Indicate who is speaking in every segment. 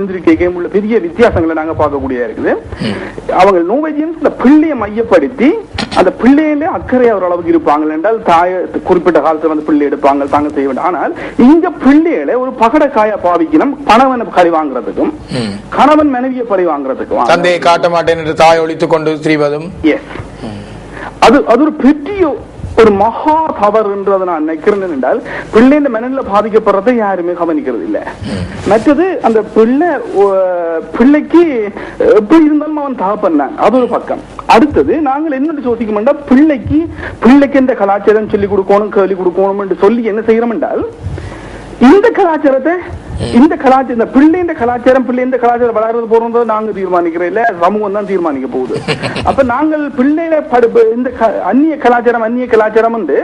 Speaker 1: சிந்திரிக்கைக்கும் உள்ள பெரிய வித்தியாசங்களை நாங்க பார்க்கக்கூடியதா இருக்குது அவங்க நோவஜியன்ஸ் இந்த பிள்ளையை மையப்படுத்தி அந்த பிள்ளையில அக்கறை ஒரு அளவுக்கு இருப்பாங்க என்றால் தாய குறிப்பிட்ட காலத்துல வந்து பிள்ளை எடுப்பாங்க தாங்க செய்ய வேண்டும் ஆனால் இங்க பிள்ளைகளை ஒரு பகடக்காய பாவிக்கணும் பணவன் பழி வாங்குறதுக்கும். கணவன் மனைவியை பழி வாங்குறதுக்கும்
Speaker 2: தந்தையை காட்ட மாட்டேன் என்று தாய் ஒழித்துக் கொண்டு திரிவதும்.
Speaker 1: அது அது ஒரு பெரிய ஒரு மகா தவறு என்றதை நான் நினைக்கிறேன் என்றால் பிள்ளைங்க மனநில பாதிக்கப்படுறதை யாருமே கவனிக்கிறது இல்லை. மற்றது அந்த பிள்ளை பிள்ளைக்கு எப்படி இருந்தாலும் அவன் தகப்பன் அது ஒரு பக்கம். அடுத்தது நாங்கள் என்ன யோசிக்க பிள்ளைக்கு பிள்ளைக்கு இந்த கலாச்சாரம் சொல்லி கொடுக்கணும் கேள்வி கொடுக்கணும் என்று சொல்லி என்ன செய்யறோம் என்றால் இந்த கலாச்சாரத்தை இந்த கலாச்சாரம் இந்த பிள்ளைன்ற கலாச்சாரம் பிள்ளை இந்த கலாச்சாரம் வளர்றது போறது நாங்க தீர்மானிக்கிறோம். இல்ல சமூகம் தான் தீர்மானிக்க போகுது. அப்ப நாங்கள் பிள்ளையில படு இந்த அந்நிய கலாச்சாரம் அந்நிய கலாச்சாரம் வந்து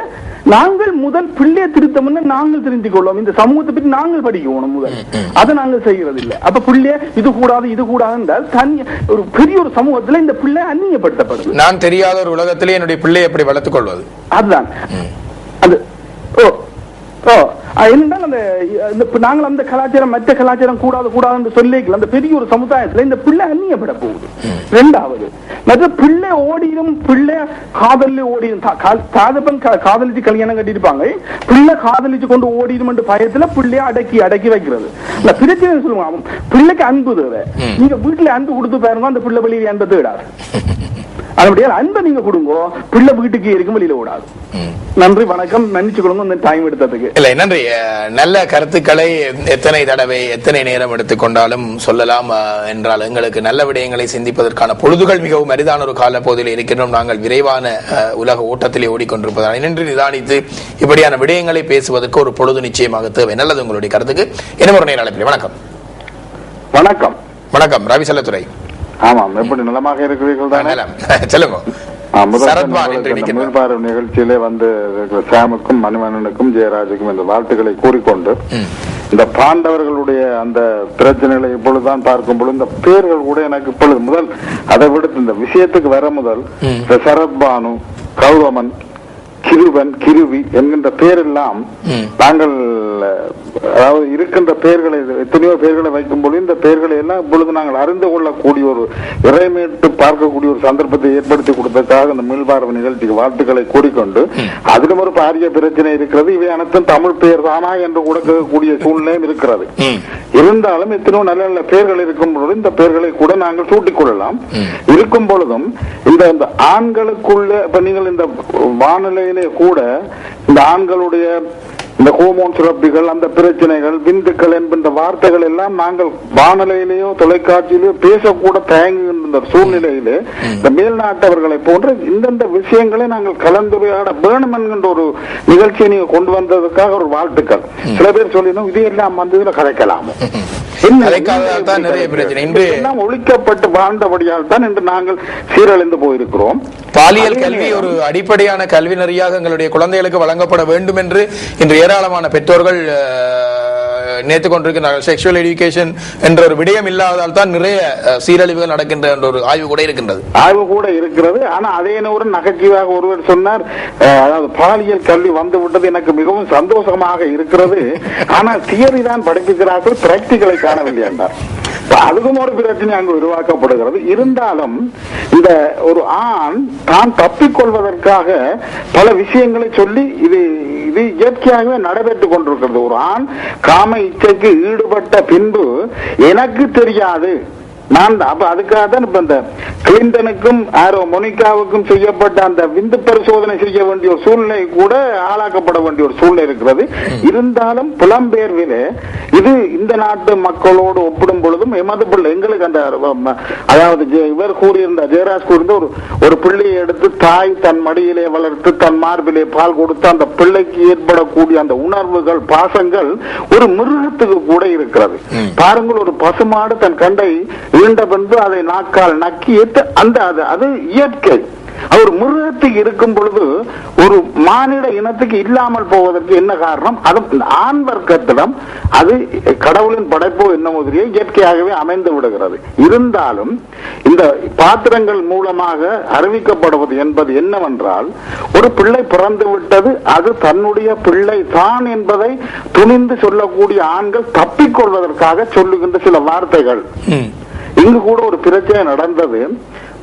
Speaker 1: நாங்கள் முதல் பிள்ளையை திருத்தம்னு நாங்கள் திருத்திக் கொள்வோம் இந்த சமூகத்தை பற்றி நாங்கள் படிக்கணும் முதல். அதை நாங்கள் செய்யறது இல்ல அப்ப பிள்ளைய இது கூடாது இது கூடாது என்றால் தனி ஒரு பெரிய ஒரு சமூகத்துல இந்த பிள்ளை அந்நியப்படுத்தப்படுது.
Speaker 2: நான் தெரியாத ஒரு உலகத்திலே என்னுடைய பிள்ளையை எப்படி வளர்த்துக் கொள்வது?
Speaker 1: அதுதான். அது ஓ ஓ அஹ் என்னென்றால் அந்த இந்த இப்ப நாங்கள் அந்த கலாச்சாரம் மற்ற கலாச்சாரம் கூடாது கூடாதுன்னு சொல்லிக்கல அந்த பெரிய ஒரு சமுதாயத்துல இந்த பிள்ளை அந்நியப்பட போகுது. ரெண்டாவது மற்ற பிள்ளை ஓடிடும் பிள்ளை காதலில் ஓடிடும் தாதப்பன் காதலிச்சு கல்யாணம் கட்டியிருப்பாங்க. பிள்ளை காதலிச்சு கொண்டு ஓடிடும் பயத்துல பிள்ளைய அடக்கி அடக்கி வைக்கிறது. இல்ல பிரச்சனை சொல்லுவாங்க? பிள்ளைக்கு அன்பு தேவை. நீங்க வீட்டுல அன்பு கொடுத்து பாருங்க அந்த பிள்ளை வெளியே அன்பை தேடாது. அதுபடியால் அன்பை நீங்க கொடுங்க. பிள்ளை வீட்டுக்கு இருக்கும் வெளியில ஓடாது. நன்றி வணக்கம் மன்னிச்சு கொடுங்க இந்த டைம் எடுத்ததுக்கு.
Speaker 2: இல்லை நன்றி நல்ல கருத்துக்களை எத்தனை தடவை எத்தனை நேரம் எடுத்துக்கொண்டாலும் சொல்லலாம் என்றால் எங்களுக்கு நல்ல விடயங்களை சிந்திப்பதற்கான பொழுதுகள் மிகவும் அரிதான ஒரு கால பகுதியில் இருக்கின்றோம். நாங்கள் விரைவான உலக ஓட்டத்திலே ஓடிக்கொண்டிருப்பதால் நின்று நிதானித்து இப்படியான விடயங்களை பேசுவதற்கு ஒரு பொழுது நிச்சயமாக தேவை. நல்லது உங்களுடைய கருத்துக்கு. என்ன ஒரு நேர அழைப்பில் வணக்கம்.
Speaker 1: வணக்கம்.
Speaker 2: வணக்கம் ரவி செல்லத்துறை.
Speaker 3: ஆமாம். எப்படி நலமாக இருக்கிறீர்கள் தானே.
Speaker 2: சொல்லுங்க.
Speaker 3: நிகழ்ச்சியிலே வந்து சாமுக்கும் மணிவண்ணனுக்கும் ஜெயராஜுக்கும் இந்த வாழ்த்துக்களை கூறிக்கொண்டு. இந்த பாண்டவர்களுடைய அந்த பிரச்சனைகளை இப்பொழுதுதான் பார்க்கும் பொழுது இந்த பேர்கள் கூட எனக்கு இப்பொழுது முதல் அதை விடுத்து இந்த விஷயத்துக்கு வர முதல் சரத்பானு கௌதமன் கிருவன் கிருவி என்கின்ற பேரெல்லாம். நாங்கள் அதாவது இருக்கின்ற பெயர்களை எத்தனையோ பெயர்களை வைக்கும் பொழுது இந்த பெயர்களை எல்லாம் இப்பொழுது நாங்கள் அறிந்து கொள்ளக்கூடிய ஒரு இறைமேட்டு பார்க்கக்கூடிய ஒரு சந்தர்ப்பத்தை ஏற்படுத்தி கொடுத்ததுக்காக இந்த மீள்பார்வை நிகழ்ச்சிக்கு வாழ்த்துக்களை கூறிக்கொண்டு அதிலும் ஒரு பாரிய பிரச்சனை இருக்கிறது இவை அனைத்தும் தமிழ் பெயர் தானா என்று கொடுக்கக்கூடிய சூழ்நிலையும் இருக்கிறது. இருந்தாலும் எத்தனையோ நல்ல நல்ல பெயர்கள் இருக்கும் பொழுது இந்த பெயர்களை கூட நாங்கள் சூட்டிக் கொள்ளலாம் இருக்கும் பொழுதும் இந்த இந்த ஆண்களுக்குள்ள இப்ப நீங்கள் இந்த வானிலையிலே கூட இந்த ஆண்களுடைய இந்த ஹோமோன் சுரப்பிகள் அந்த பிரச்சனைகள் விந்துக்கள் என்கின்ற வார்த்தைகள் எல்லாம் நாங்கள் வானிலையிலேயோ தொலைக்காட்சியிலேயோ பேசக்கூட தயங்குகின்ற சூழ்நிலையிலே இந்த மேல்நாட்டவர்களை போன்ற இந்தந்த விஷயங்களை நாங்கள் கலந்துரையாட வேணும் என்கின்ற ஒரு நிகழ்ச்சியை நீங்க கொண்டு வந்ததுக்காக ஒரு வாழ்த்துக்கள். சில பேர் சொல்லினோம் இது எல்லாம் வந்து இதுல கதைக்கலாம் ஒழிக்கப்பட்டு வாழ்ந்தபடியால் தான் இன்று நாங்கள் சீரழிந்து போயிருக்கிறோம்.
Speaker 2: பாலியல் கல்வி ஒரு அடிப்படையான கல்வி நெறியாக எங்களுடைய குழந்தைகளுக்கு வழங்கப்பட வேண்டும் என்று இன்று ஏராளமான பெற்றோர்கள் நேற்று நினைத்துக் கொண்டிருக்கிறார்கள் செக்ஷுவல் எஜுகேஷன் என்ற ஒரு விடயம் இல்லாததால் தான் நிறைய சீரழிவுகள் நடக்கின்ற என்ற ஒரு ஆய்வு கூட இருக்கின்றது.
Speaker 3: ஆய்வு கூட இருக்கிறது. ஆனா அதே நேரம் நகைச்சுவையாக ஒருவர் சொன்னார் அதாவது பாலியல் கல்வி வந்து விட்டது எனக்கு மிகவும் சந்தோஷமாக இருக்கிறது. ஆனா தியரி தான் படிப்புகிறார்கள் பிராக்டிகளை காணவில்லை என்றார். இப்ப அதுக்கும் ஒரு பிரச்சனை அங்கு உருவாக்கப்படுகிறது. இருந்தாலும் இந்த ஒரு ஆண் தான் தப்பிக்கொள்வதற்காக பல விஷயங்களை சொல்லி இது இது இயற்கையாகவே நடைபெற்றுக் கொண்டிருக்கிறது. ஒரு ஆண் காம இச்சைக்கு ஈடுபட்ட பின்பு எனக்கு தெரியாது. நான் அப்ப அதுக்காக தான் இப்ப இந்த கிளின்டனுக்கும் ஆரோ மொனிகாவுக்கும் செய்யப்பட்ட அந்த விந்து பரிசோதனை செய்ய வேண்டிய ஒரு சூழ்நிலை கூட ஆளாக்கப்பட வேண்டிய ஒரு சூழ்நிலை இருக்கிறது. இருந்தாலும் புலம்பெயர்வில் இது இந்த நாட்டு மக்களோடு ஒப்பிடும் பொழுதும் எமது பிள்ளை எங்களுக்கு அந்த அதாவது இவர் கூறியிருந்த ஜெயராஜ் கூறியிருந்த ஒரு ஒரு பிள்ளையை எடுத்து தாய் தன் மடியிலே வளர்த்து தன் மார்பிலே பால் கொடுத்து அந்த பிள்ளைக்கு ஏற்படக்கூடிய அந்த உணர்வுகள் பாசங்கள் ஒரு மிருகத்துக்கு கூட இருக்கிறது. பாருங்கள் ஒரு பசுமாடு தன் கண்டை ஈண்ட பின்பு அதை நாக்கால் நக்கி ஏத்து அந்த அது அது இயற்கை. அவர் மிருகத்துக்கு இருக்கும் பொழுது ஒரு மானிட இனத்துக்கு இல்லாமல் போவதற்கு என்ன காரணம்? அது ஆண் வர்க்கத்திடம் அது கடவுளின் படைப்போ என்ன மாதிரியே இயற்கையாகவே அமைந்து விடுகிறது. இருந்தாலும் இந்த பாத்திரங்கள் மூலமாக அறிவிக்கப்படுவது என்பது என்னவென்றால் ஒரு பிள்ளை பிறந்து விட்டது அது தன்னுடைய பிள்ளை தான் என்பதை துணிந்து சொல்லக்கூடிய ஆண்கள் தப்பிக்கொள்வதற்காக சொல்லுகின்ற சில வார்த்தைகள். இங்கு கூட ஒரு பிரச்சனை நடந்தது.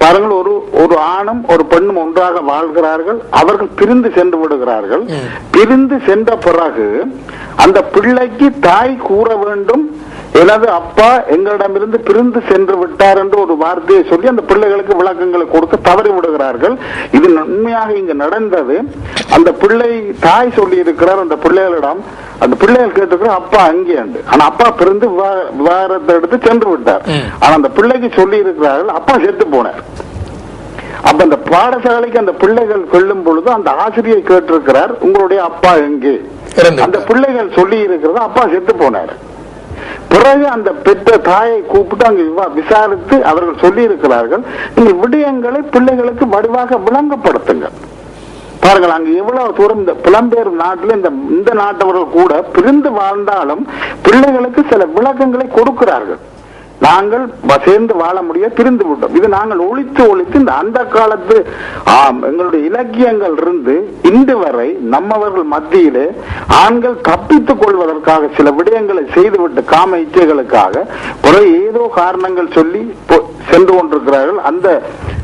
Speaker 3: பாருங்கள் ஒரு ஒரு ஆணும் ஒரு பெண்ணும் ஒன்றாக வாழ்கிறார்கள். அவர்கள் பிரிந்து சென்று விடுகிறார்கள். பிரிந்து சென்ற பிறகு அந்த பிள்ளைக்கு தாய் கூற வேண்டும். எனது அப்பா எங்களிடமிருந்து பிரிந்து சென்று விட்டார் என்று ஒரு வார்த்தையை சொல்லி அந்த பிள்ளைகளுக்கு விளக்கங்களை கொடுக்க தவறி விடுகிறார்கள். இது உண்மையாக இங்கு நடந்தது. அந்த பிள்ளை தாய் சொல்லி இருக்கிறார் அந்த பிள்ளைகளிடம் அந்த பிள்ளைகள் கேட்டிருக்கிற அப்பா அங்கே உண்டு. ஆனா அப்பா பிரிந்து விவா- விவாகரத்தை எடுத்து சென்று விட்டார். ஆனா அந்த பிள்ளைக்கு சொல்லி இருக்கிறார்கள் அப்பா செத்து போனார். அப்ப அந்த பாடசாலைக்கு அந்த பிள்ளைகள் செல்லும் பொழுது அந்த ஆசிரியர் கேட்டிருக்கிறார் உங்களுடைய அப்பா எங்கே? அந்த. பிள்ளைகள் சொல்லி இருக்கிறது அப்பா செத்து போனார். பிறகு அந்த பெற்ற தாயை கூப்பிட்டு அங்கு விவா- விசாரித்து அவர்கள் சொல்லி இருக்கிறார்கள் விடயங்களை பிள்ளைகளுக்கு வடிவாக விளங்கப்படுத்துங்கள் பாருங்கள் அங்கு எவ்வளவு தூரம் இந்த புலம்பெயர் நாட்டில் இந்த இந்த நாட்டவர்கள் கூட பிரிந்து வாழ்ந்தாலும் பிள்ளைகளுக்கு சில விளக்கங்களை கொடுக்கிறார்கள். நாங்கள் சேர்ந்து வாழ முடிய பிரிந்து விட்டோம். இது நாங்கள் ஒழித்து ஒழித்து இந்த அந்த காலத்து ஆம், எங்களுடைய இலக்கியங்கள் இருந்து இன்று வரை நம்மவர்கள் மத்தியிலே ஆண்கள் தப்பித்துக் கொள்வதற்காக சில விடயங்களை செய்துவிட்டு காம இச்சைகளுக்காக பிறகு ஏதோ காரணங்கள் சொல்லி பொ- சென்று கொண்டிருக்கிறார்கள். அந்த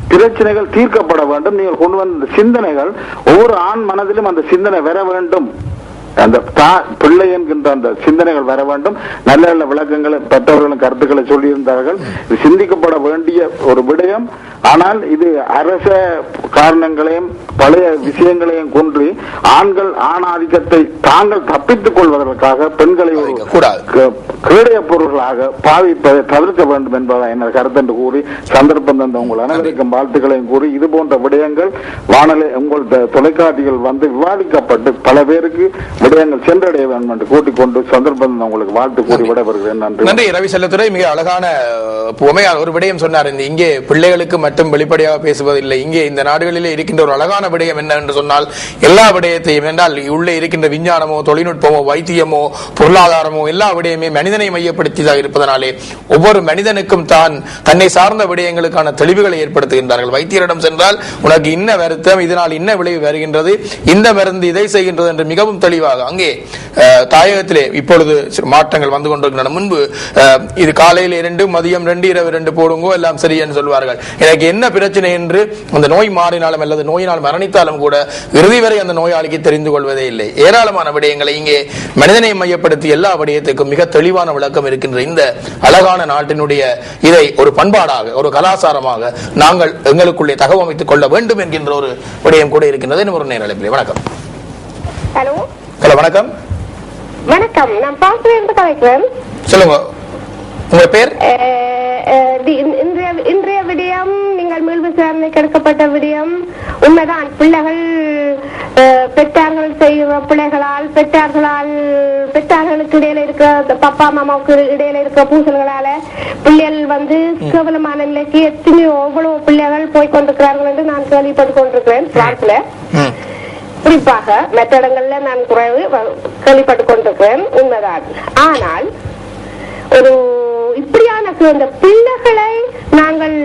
Speaker 3: பிரச்சனைகள் தீர்க்கப்பட வேண்டும். நீங்கள் கொண்டு வந்த சிந்தனைகள் ஒவ்வொரு ஆண் மனதிலும் அந்த சிந்தனை வர வேண்டும். அந்த பிள்ளை என்கின்ற அந்த சிந்தனைகள் வர வேண்டும். நல்ல நல்ல விளக்கங்களை பெற்றவர்களும் கருத்துக்களை சொல்லியிருந்தார்கள். சிந்திக்கப்பட வேண்டிய ஒரு விடயம். ஆனால் இது அரச காரணங்களையும் பழைய விஷயங்களையும் கொன்று ஆண்கள் ஆணாதிக்கத்தை தாங்கள் தப்பித்துக் கொள்வதற்காக பெண்களை ஒரு கேடய பொருள்களாக பாவிப்பதை தவிர்க்க வேண்டும் என்பதை என்ன கருத்து என்று கூறி சந்தர்ப்பம் தந்த உங்கள் அனைவருக்கும் வாழ்த்துக்களையும் கூறி இது போன்ற விடயங்கள் வானொலி உங்கள் தொலைக்காட்சிகள் வந்து விவாதிக்கப்பட்டு பல பேருக்கு விடயங்கள் சென்றடைய வேண்டும் என்று கூட்டிக் கொண்டு சந்தர்ப்பம் உங்களுக்கு வாழ்த்து கூறி விடைபெறுகிறேன். நன்றி.
Speaker 2: நன்றி ரவி செல்லத்துறை மிக அழகான அஹ், உமையால் ஒரு விடயம் சொன்னார். இந்த இங்கே பிள்ளைகளுக்கு மட்டும் வெளிப்படையாக பேசுவதில்லை. இங்கே இந்த நாடுகளிலே இருக்கின்ற ஒரு அழகான விடயம் என்ன என்று சொன்னால் எல்லா விடயத்தையும் என்றால் உள்ளே இருக்கின்ற விஞ்ஞானமோ தொழில்நுட்பமோ வைத்தியமோ பொருளாதாரமோ எல்லா விடயமே மனிதனை மையப்படுத்தியதாக இருப்பதனாலே ஒவ்வொரு மனிதனுக்கும் தான் தன்னை சார்ந்த விடயங்களுக்கான தெளிவுகளை ஏற்படுத்துகின்றார்கள். வைத்தியரிடம் சென்றால் உனக்கு இன்ன வருத்தம் இதனால் இன்ன விளைவு வருகின்றது. இந்த மருந்து இதை செய்கின்றது என்று மிகவும் தெளிவாக அங்கே தாயகத்திலே இப்பொழுது மாற்றங்கள் வந்து கொண்டிருக்கின்றன. முன்பு இது காலையில் இரண்டு மதியம் ரெண்டு இரவு ரெண்டு போடுங்கோ எல்லாம் சரி என்று சொல்வார்கள். எனக்கு என்ன பிரச்சனை என்று அந்த நோய் மாறினாலும் அல்லது நோயினால் மரணித்தாலும் கூட இறுதி வரை அந்த நோயாளிக்கு தெரிந்து கொள்வதே இல்லை. ஏராளமான விடயங்களை இங்கே மனிதனை மையப்படுத்தி எல்லா விடயத்துக்கும் மிக தெளிவான விளக்கம் இருக்கின்ற இந்த அழகான நாட்டினுடைய இதை ஒரு பண்பாடாக ஒரு கலாச்சாரமாக நாங்கள் எங்களுக்குள்ளே தகவமைத்துக் கொள்ள வேண்டும் என்கின்ற ஒரு விடயம் கூட இருக்கின்றது. ஒரு நேரத்தில் வணக்கம்.
Speaker 4: ஹலோ?
Speaker 2: ஹலோ வணக்கம்.
Speaker 4: வணக்கம். நான் பாஸ்ல இருந்து கலைக்கிறேன்
Speaker 2: சொல்லுங்க. உங்க பேர்?
Speaker 4: இன்றைய இன்றைய விடயம் நீங்கள் மீள் விசாரணைக்கு எடுக்கப்பட்ட விடயம். உண்மைதான் பிள்ளைகள் பெற்றார்கள் செய்கிற பிள்ளைகளால் பெற்றார்களால் பெற்றார்களுக்கு இடையில இருக்கிற அந்த பப்பா மாமாவுக்கு இடையில இருக்கிற பூசல்களால பிள்ளைகள் வந்து கேவலமான நிலைக்கு எத்தனையோ எவ்வளவு பிள்ளைகள் போய் கொண்டிருக்கிறார்கள் என்று நான் கேள்விப்பட்டு கொண்டிருக்கிறேன் பிரான்ஸ்ல. குறிப்பாக மற்ற இடங்கள்ல நான் குறைவு வ- கொண்டிருக்கிறேன் உண்மைதான். ஆனால் ஒரு இப்படியான அந்த பிள்ளைகளை நாங்கள்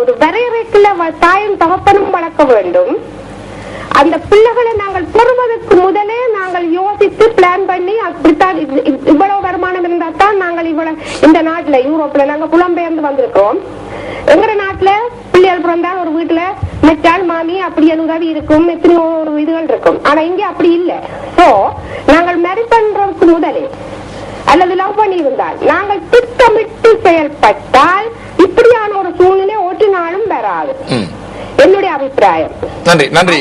Speaker 4: ஒரு வரையறைக்குள்ள வ- தாயும் தகப்பனும் வளர்க்க வேண்டும். அந்த பிள்ளைகளை நாங்கள் பெறுவதற்கு முதலே நாங்கள் யோசித்து பிளான் பண்ணி அப்படித்தான் இவ்வளவு வருமானம் இருந்தா தான் நாங்கள் இவ்வளவு இந்த நாட்டுல யூரோப்ல நாங்க புலம்பெயர்ந்து வந்திருக்கிறோம். எங்க நாட்டுல பிள்ளைகள் பிறந்தால் ஒரு வீட்டுல மெச்சால் மாமி அப்படி ஒரு உதவி இருக்கும் எத்தனையோ ஒரு இதுகள் இருக்கும். ஆனா இங்க அப்படி இல்லை. சோ நாங்கள் மேரி பண்றதுக்கு முதலே. அல்லது லவ் பண்ணி இருந்தால் நாங்கள் திட்டமிட்டு செயல்பட்டால் இப்படியான ஒரு சூழ்நிலை ஒட்டினாலும் வராது. என்னுடைய அபிப்பிராயம்.
Speaker 2: நன்றி நன்றி.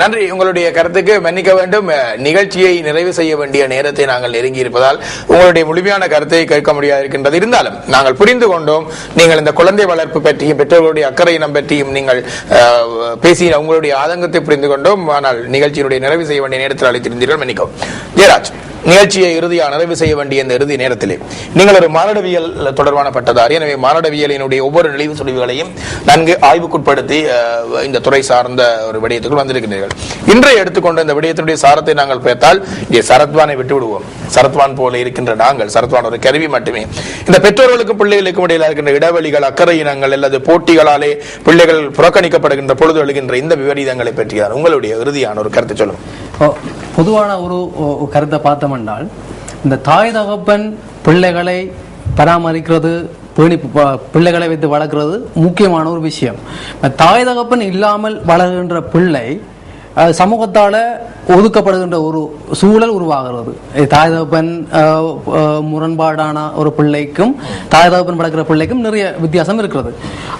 Speaker 2: நன்றி. உங்களுடைய கருத்துக்கு மன்னிக்க வேண்டும். நிகழ்ச்சியை நிறைவு செய்ய வேண்டிய நேரத்தை நாங்கள் நெருங்கி இருப்பதால் உங்களுடைய முழுமையான கருத்தை கேட்க முடியாது இருக்கின்றது இருந்தாலும் நாங்கள் புரிந்து கொண்டோம். நீங்கள் இந்த குழந்தை வளர்ப்பு பற்றியும் பெற்றோர்களுடைய அக்கறை இனம் பற்றியும் நீங்கள் அஹ், பேசி உங்களுடைய ஆதங்கத்தை புரிந்து கொண்டோம். ஆனால் நிகழ்ச்சியினுடைய நிறைவு செய்ய வேண்டிய நேரத்தில் அழைத்திருந்தீர்கள். மன்னிக்கவும். ஜெயராஜ். நிகழ்ச்சியை இறுதியாக நிறைவு செய்ய வேண்டிய இந்த இறுதி நேரத்திலே. நீங்கள் ஒரு மானடவியல் தொடர்பான பட்டதாரி எனவே மானடவியலினுடைய ஒவ்வொரு நிலைவு சுழிவுகளையும் நன்கு ஆய்வுக்குட்படுத்தி இந்த துறை சார்ந்த ஒரு விடயத்துக்குள் வந்திருக்கிறீர்கள். இன்றைய எடுத்துக்கொண்ட இந்த விடயத்தினுடைய சாரத்தை நாங்கள் பார்த்தால் இங்கே சரத்வானை விட்டு விடுவோம் சரத்வான் போல இருக்கின்ற நாங்கள் சரத்வான் ஒரு கருவி மட்டுமே. இந்த பெற்றோர்களுக்கும் பிள்ளைகளுக்கும் இடையில இருக்கின்ற இடைவெளிகள் அக்கறை இனங்கள் அல்லது போட்டிகளாலே பிள்ளைகள் புறக்கணிக்கப்படுகின்ற பொழுது எழுகின்ற இந்த விபரீதங்களை பற்றியார் உங்களுடைய இறுதியான ஒரு கருத்தை சொல்லுங்க
Speaker 5: பொதுவான ஒரு கருத்தை கருத்தை பார்த்தோம்னால் இந்த தாய் தகப்பன் பிள்ளைகளை பராமரிக்கிறது பேணி பிள்ளைகளை வைத்து வளர்க்குறது முக்கியமான ஒரு விஷயம். தாய் தகப்பன் இல்லாமல் வளர்கின்ற பிள்ளை சமூகத்தால் ஒதுக்கப்படுகின்ற ஒரு சூழல் உருவாகிறது. தாய் தகப்பன் முரண்பாடான ஒரு பிள்ளைக்கும் தாய் தகப்பன் வளர்க்கிற பிள்ளைக்கும் நிறைய வித்தியாசம் இருக்கிறது.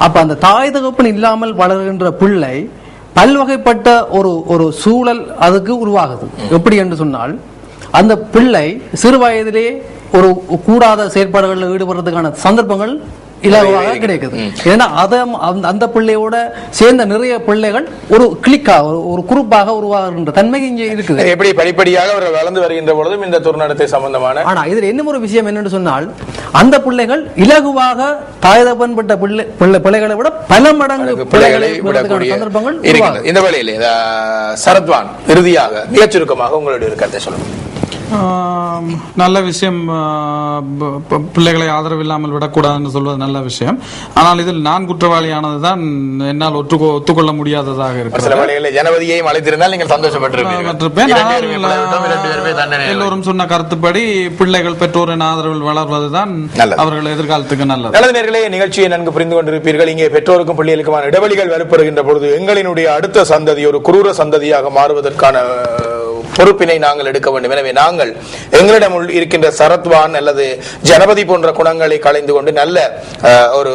Speaker 5: அப்போ அந்த தாய் தகப்பன் இல்லாமல் வளர்கின்ற பிள்ளை பல்வகைப்பட்ட ஒரு ஒரு சூழல் அதுக்கு உருவாகுது. எப்படி என்று சொன்னால் அந்த பிள்ளை சிறு வயதிலே ஒரு கூடாத செயற்பாடுகளில் ஈடுபடுறதுக்கான சந்தர்ப்பங்கள் இலகுவாக கிடைக்குது. ஏன்னா அத அந்த- பிள்ளையோட சேர்ந்த நிறைய பிள்ளைகள் ஒரு கிளிக்கா ஒரு குரூப்பாக உருவாகின்ற தன்மை இங்கே இருக்குது.
Speaker 2: எப்படி படிப்படியாக அவர்கள் வளர்ந்து வருகின்ற பொழுதும் இந்த துர்நடத்தை சம்பந்தமான
Speaker 5: ஆனா இதுல இன்னும் ஒரு விஷயம் என்னன்னு சொன்னால் அந்த பிள்ளைகள் இலகுவாக தாயதப்பன்பட்ட பிள்ளை பிள்ளை பிள்ளைகளை விட பல மடங்கு
Speaker 2: பிள்ளைகளை
Speaker 5: சந்தர்ப்பங்கள்.
Speaker 2: இந்த வேளையிலே சரத்வான் இறுதியாக மிகச் சுருக்கமாக உங்களுடைய கருத்தை சொல்லுங்க
Speaker 6: ஆம், நல்ல விஷயம் பிள்ளைகளை ஆதரவு இல்லாமல் விடக்கூடாதுன்னு சொல்வது நல்ல விஷயம். ஆனால் இதில் நான் குற்றவாளியானதுதான் என்னால் ஒத்துக்கொ ஒத்துக்கொள்ள முடியாததாக இருக்கிறது.
Speaker 2: வேளைகளில் ஜனவதியையும் அழைத்திருந்தால் நீங்கள் சந்தோஷப்பட்டிருப்பீர்கள்.
Speaker 6: எல்லோரும் சொன்ன கருத்துப்படி பிள்ளைகள் பெற்றோரின் ஆதரவில் வளர்வதுதான். அவர்கள் எதிர்காலத்துக்கு நல்லது.
Speaker 2: நல்லது நேர்களே நிகழ்ச்சியை நன்கு புரிந்து கொண்டிருப்பீர்கள். இங்கே பெற்றோருக்கும் பிள்ளைகளுக்குமான இடைவெளிகள் வரப்படுகின்ற பொழுது எங்களினுடைய அடுத்த சந்ததி ஒரு குரூர சந்ததியாக மாறுவதற்கான பொறுப்பினை நாங்கள் எடுக்க வேண்டும். எனவே நாங்கள் குணங்கள். எங்களிடம் இருக்கின்ற சரத்வான் அல்லது ஜனபதி போன்ற குணங்களை கலைந்து கொண்டு நல்ல ஒரு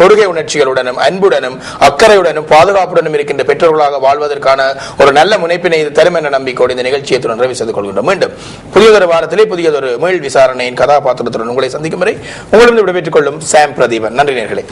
Speaker 2: தொடுகை உணர்ச்சிகளுடனும் அன்புடனும் அக்கறையுடனும் பாதுகாப்புடனும் இருக்கின்ற பெற்றோர்களாக வாழ்வதற்கான ஒரு நல்ல முனைப்பினை இது தரும் என்ற நம்பிக்கையோடு இந்த நிகழ்ச்சியை தொடர்ந்து நிறைவு செய்து கொள்கின்றோம். மீண்டும் புதியதொரு வாரத்திலே புதியதொரு மீள் விசாரணையின் கதாபாத்திரத்துடன் உங்களை சந்திக்கும் வரை உங்களிடம் விடைபெற்றுக் கொள்ளும் சாம் பிரதீபன். நன்றி நேர்களே.